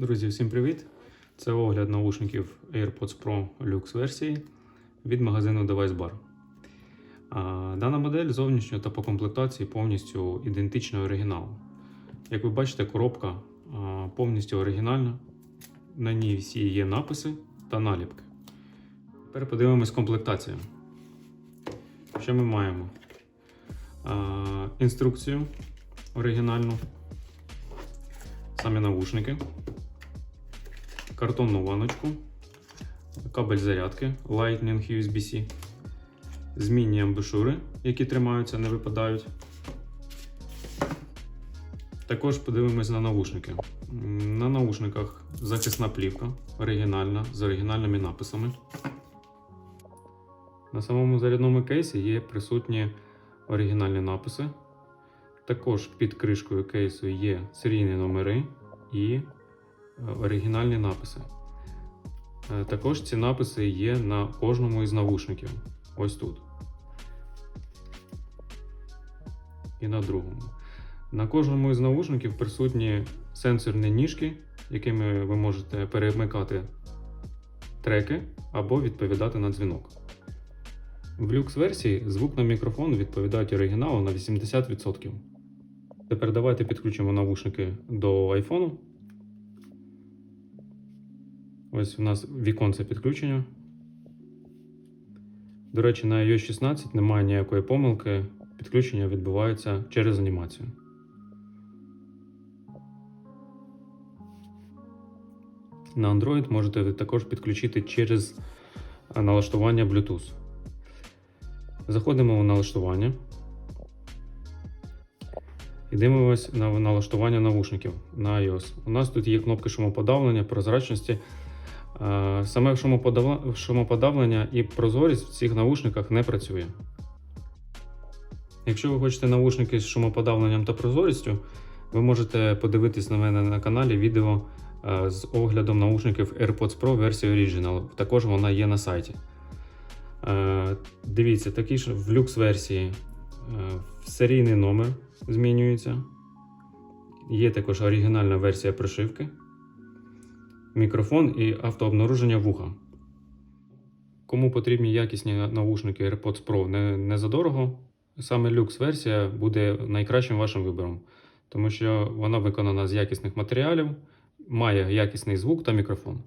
Друзі, всім привіт! Це огляд наушників AirPods Pro Lux версії від магазину Device Bar. А, Дана модель зовнішньо та по комплектації повністю ідентична оригіналу. Як ви бачите, коробка повністю оригінальна. На ній всі є написи та наліпки. Тепер подивимось комплектацію. Що ми маємо? Інструкцію оригінальну, самі навушники картонну ваночку, кабель зарядки Lightning USB-C, змінні амбушури, які тримаються, не випадають. Також подивимось на навушники. На наушниках захисна плівка оригінальна з оригінальними написами. На самому зарядному кейсі є присутні оригінальні написи. Також під кришкою кейсу є серійні номери і оригінальні написи. Е, Також ці написи є на кожному із навушників. Ось тут. І на другому. На кожному із навушників присутні сенсорні ніжки, якими ви можете перемикати треки або відповідати на дзвінок. В люкс версії звук на мікрофон відповідають оригіналу на 80%. Тепер давайте підключимо навушники до айфону. Ось у нас віконце підключення. До речі, на iOS 16 немає ніякої помилки. Підключення відбувається через анімацію. На Android можете також підключити через е, налаштування Bluetooth. Заходимо в налаштування. І дивимось на налаштування навушників на iOS. У нас тут є кнопки шумоподавлення, прозрачності. Е, Саме шумоподавлення і прозорість в цих навушниках не працює. Якщо ви хочете навушники з шумоподавленням та прозорістю, ви можете подивитись на мене на каналі відео е, з оглядом наушників AirPods Pro версії Original. Також вона є на сайті. Е, Дивіться, такі ж в люкс версії е, серійний номер змінюється. Є також оригінальна версія прошивки, мікрофон і автообнаруження вуха. Кому потрібні якісні наушники AirPods Pro не, не задорого, саме люкс версія буде найкращим вашим вибором, тому що вона виконана з якісних матеріалів, має якісний звук та мікрофон.